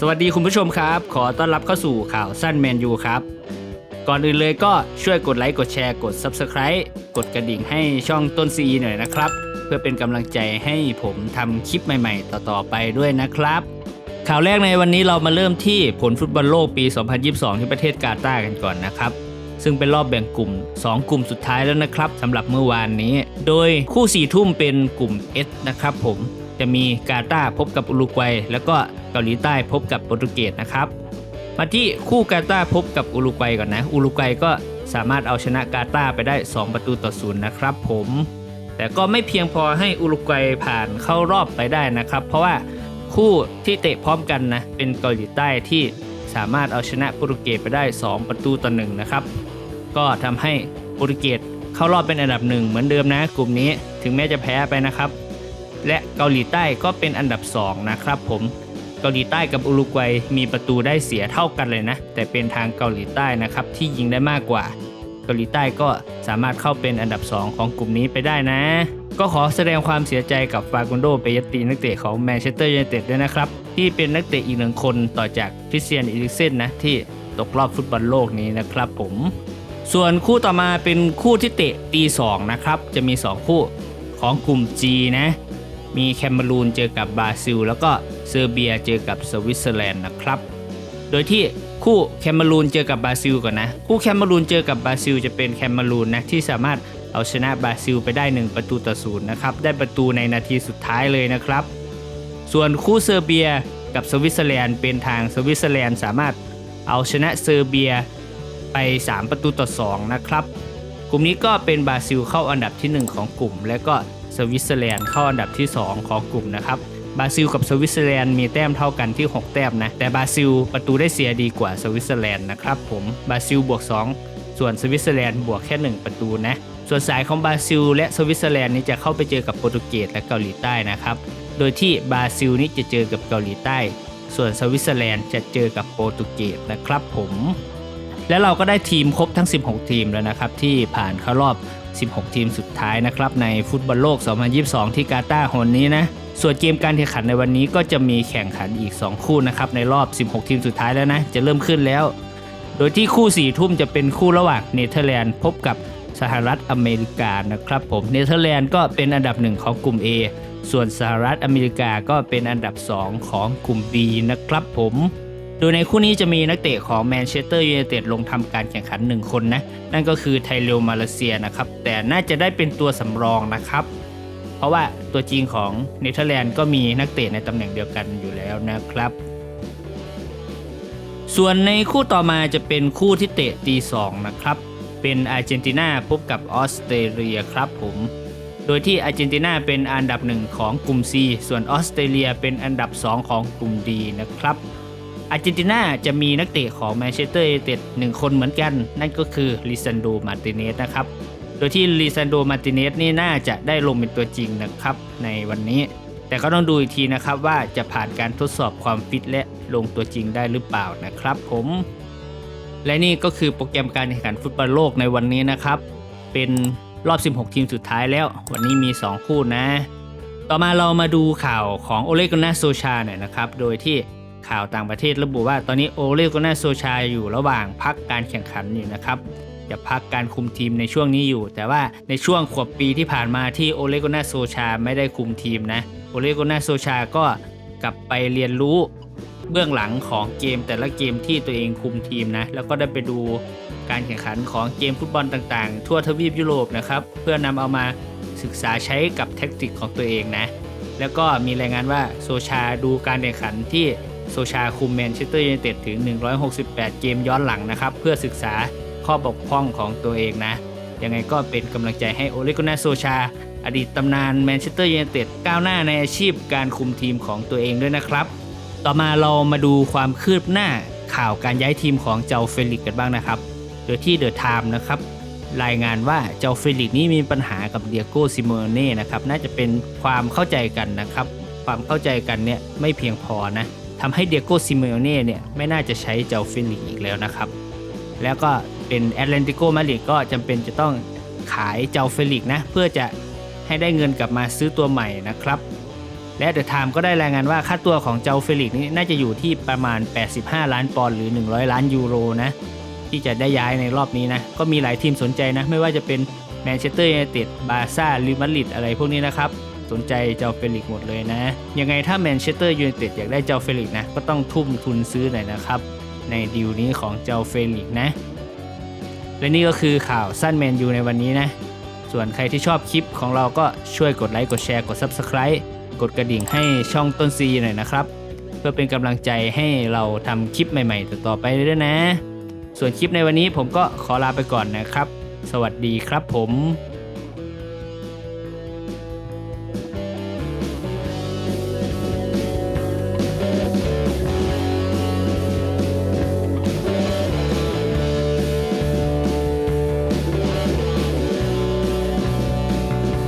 สวัสดีคุณผู้ชมครับ ขอต้อนรับเข้าสู่ข่าวสั้นแมนยูครับ ก่อนอื่นเลยก็ช่วยกดไลค์กดแชร์กด Subscribe กดกระดิ่งให้ช่องต้นซีหน่อยนะครับ เพื่อเป็นกำลังใจให้ผมทำคลิปใหม่ ๆ ต่อๆไปด้วยนะครับ ข่าวแรกในวันนี้เรามาเริ่มที่ผลฟุตบอลโลกปี 2022 ที่ประเทศกาตาร์กันก่อนนะครับซึ่งเป็นรอบแบ่งกลุ่ม 2 กลุ่มสุดท้ายแล้วนะครับสำหรับเมื่อวานนี้ โดยคู่4ทุ่มเป็นกลุ่ม S นะครับผม จะมีกาตาพบกับอุรุกวัย แล้วก็เกาหลีใต้พบกับโปรตุเกสนะครับ มาที่คู่กาตาพบกับอุรุกวัยก่อนนะ อุรุกวัยก็สามารถเอาชนะกาตาไปได้ 2 ประตูต่อศูนย์นะครับผม แต่ก็ไม่เพียงพอให้อุรุกวัยผ่านเข้ารอบไปได้นะครับ เพราะว่าคู่ที่เตะพร้อมกันนะเป็นเกาหลีใต้ที่สามารถเอาชนะโปรตุเกสไปได้ 2 ประตูต่อหนึ่งนะครับ ก็ทำให้โปรตุเกสเข้ารอบเป็นอันดับหนึ่งเหมือนเดิมนะ กลุ่มนี้ถึงแม้จะแพ้ไปนะครับ และเกาหลีใต้ก็เป็นอันดับ 2 นะครับผมเกาหลีใต้กับอุรุกวัยมีประตูได้เสียเท่ากันเลยนะ แต่เป็นทางเกาหลีใต้นะครับที่ยิงได้มากกว่า เกาหลีใต้ก็สามารถเข้าเป็นอันดับ 2 ของกลุ่มนี้ไปได้นะ ก็ขอแสดงความเสียใจกับฟากุนโดเปยตีนักเตะของแมนเชสเตอร์ยูไนเต็ดด้วยนะครับ ที่เป็นนักเตะอีกหนึ่งคนต่อจากคริสเตียนอีริเซนนะที่ตกรอบฟุตบอลโลกนี้นะครับผม ส่วนคู่ต่อมาเป็นคู่ที่เตะตีสองนะครับจะมี 2 คู่ของกลุ่ม G นะ มีแคเมรูนเจอกับบราซิล แล้วก็เซอร์เบียเจอกับสวิตเซอร์แลนด์นะครับ โดยที่คู่แคเมรูนเจอกับบราซิลก่อนนะ คู่แคเมรูนเจอกับบราซิล จะเป็นแคเมรูนนะที่สามารถเอาชนะบราซิลไปได้ 1 ประตูต่อศูนย์นะครับ ได้ประตูในนาทีสุดท้ายเลยนะครับ ส่วนคู่เซอร์เบียกับสวิตเซอร์แลนด์เป็นทางสวิตเซอร์แลนด์สามารถเอาชนะเซอร์เบียไป 3 ประตูต่อ 2 นะครับ กลุ่มนี้ก็เป็นบราซิลเข้าอันดับที่ 1 ของกลุ่ม และก็ สวิตเซอร์แลนด์เข้าอันดับที่ 2 ของกลุ่มนะครับบราซิลกับสวิตเซอร์แลนด์มีแต้มเท่ากันที่ 6 แต้มนะแต่บราซิลประตูได้เสียดีกว่าสวิตเซอร์แลนด์นะครับผมบราซิลบวก 2 ส่วนสวิตเซอร์แลนด์บวกแค่ 1 ประตูนะส่วนสายของบราซิลและสวิตเซอร์แลนด์นี่จะเข้าไปเจอกับโปรตุเกสและเกาหลีใต้นะครับโดยที่บราซิลนี่จะเจอกับเกาหลีใต้ ส่วนสวิตเซอร์แลนด์จะเจอกับโปรตุเกสนะครับผมและเราก็ได้ทีมครบทั้ง 16 ทีมแล้วนะครับที่ผ่านเข้ารอบ 16 ทีมสุดท้ายนะครับในฟุตบอลโลก 2022 ที่กาตาร์หนนี้นะ ส่วนเกมการแข่งขันในวันนี้ก็จะมีแข่งขันอีก 2 คู่นะครับในรอบ 16 ทีมสุดท้ายแล้วนะ จะเริ่มขึ้นแล้ว โดยที่คู่4ทุ่มจะเป็นคู่ระหว่างเนเธอร์แลนด์พบกับสหรัฐอเมริกานะครับผมเนเธอร์แลนด์ก็เป็นอันดับหนึ่งของกลุ่ม A ส่วนสหรัฐอเมริกาก็เป็นอันดับ 2 ของกลุ่ม B นะครับผม โดยในคู่นี้จะมีนักเตะของแมนเชสเตอร์ยูไนเต็ดลงทำการแข่งขัน 1 คนนะ นั่นก็คือไทเรลมาเลเซียนะครับ แต่น่าจะได้เป็นตัวสำรองนะครับ เพราะว่าตัวจริงของเนเธอร์แลนด์ก็มีนักเตะในตำแหน่งเดียวกันอยู่แล้วนะครับ ส่วนในคู่ต่อมาจะเป็นคู่ที่เตะตีสองนะครับ เป็นอาร์เจนตินาพบกับออสเตรเลียครับผมโดยที่อาร์เจนตินาเป็นอันดับหนึ่งของกลุ่ม C ส่วนออสเตรเลียเป็นอันดับ 2 ของกลุ่ม D นะครับ อาร์เจนตินาจะมีนักเตะของแมนเชสเตอร์ยูไนเต็ดหนึ่งคนเหมือนกัน นั่นก็คือลิซันโดมาร์ติเนสนะครับ โดยที่ลิซันโดมาร์ติเนสนี่น่าจะได้ลงเป็นตัวจริงนะครับ ในวันนี้ แต่ก็ต้องดูอีกทีนะครับว่าจะผ่านการทดสอบความฟิตและลงตัวจริงได้หรือเปล่านะครับผมและนี่ก็คือโปรแกรมการแข่งขันฟุตบอลโลกในวันนี้นะครับ เป็นรอบ 16 ทีมสุดท้ายแล้ว วันนี้มี 2 คู่นะ ต่อมาเรามาดูข่าวของโอเลกุนาโซชาหน่อยนะครับ โดยที่ ข่าวต่างประเทศระบุว่าตอนนี้โอเลกุนาโซชาอยู่ระหว่างพักการแข่งขันอยู่นะครับจะพักการคุมทีมในช่วงนี้อยู่ แต่ว่าในช่วงขวบปีที่ผ่านมาที่โอเลโกนาโซชาไม่ได้คุมทีมนะโอเลโกนาโซชาก็กลับไปเรียนรู้เบื้องหลังของเกมแต่ละเกมที่ตัวเองคุมทีมนะ แล้วก็ได้ไปดูการแข่งขันของเกมฟุตบอลต่างๆ ทั่วทวีปยุโรปนะครับ เพื่อนำเอามาศึกษาใช้กับแท็กติกของตัวเองนะ แล้วก็มีรายงานว่าโซชาดูการแข่งขันที่ โซชาคุมแมนเชสเตอร์ยูไนเต็ดถึง 168 เกมย้อนหลังนะครับ เพื่อศึกษาข้อบกพร่องของตัวเองนะ ยังไงก็เป็นกำลังใจให้โอเลกุนาโซชา อดีตตำนานแมนเชสเตอร์ยูไนเต็ดก้าวหน้าในอาชีพการคุมทีมของตัวเองด้วยนะครับ ต่อมาเรามาดูความคืบหน้าข่าวการย้ายทีมของเจ้าเฟลิกกันบ้างนะครับ โดยที่เดอะไทม์นะครับรายงานว่าเจ้าเฟลิกนี่มีปัญหากับเดียโก้ซิโมเน่นะครับน่าจะเป็นความเข้าใจกันนะครับ ความเข้าใจกันเนี่ยไม่เพียงพอนะ ทำให้เดียโก้ซิโมเน่เนี่ยไม่น่าจะใช้เจ้าเฟลิกอีกแล้วนะครับ แล้วก็เป็นแอตเลนติโกมาดริดก็จำเป็นจะต้องขายเจ้าเฟลิกนะ เพื่อจะให้ได้เงินกลับมาซื้อตัวใหม่นะครับ และเดอะไทม์ก็ได้รายงานว่าค่าตัวของเจ้าเฟลิกนี่น่าจะอยู่ที่ประมาณ 85 ล้านปอนด์หรือ 100 ล้านยูโรนะที่จะได้ย้ายในรอบนี้นะ ก็มีหลายทีมสนใจนะ ไม่ว่าจะเป็นแมนเชสเตอร์ยูไนเต็ดบาร์ซ่าลิมาริดอะไรพวกนี้นะครับ สนใจเจ้าเฟลิกหมดเลยนะ ยังไงถ้าแมนเชสเตอร์ยูไนเต็ดอยากได้เจ้าเฟลิกนะ ก็ต้องทุ่มทุนซื้อหน่อยนะครับ ในดีลนี้ของเจ้าเฟลิกนะ และนี่ก็คือข่าวสั้นแมนยูในวันนี้นะ ส่วนใครที่ชอบคลิปของเราก็ช่วยกดไลค์กดแชร์กด Subscribe กดกระดิ่งให้ช่องต้นซีหน่อยนะครับ เพื่อเป็นกำลังใจให้เราทำคลิปใหม่ๆต่อไปด้วยนะ ส่วนคลิปในวันนี้ผมก็ขอลาไปก่อนนะครับ สวัสดีครับผม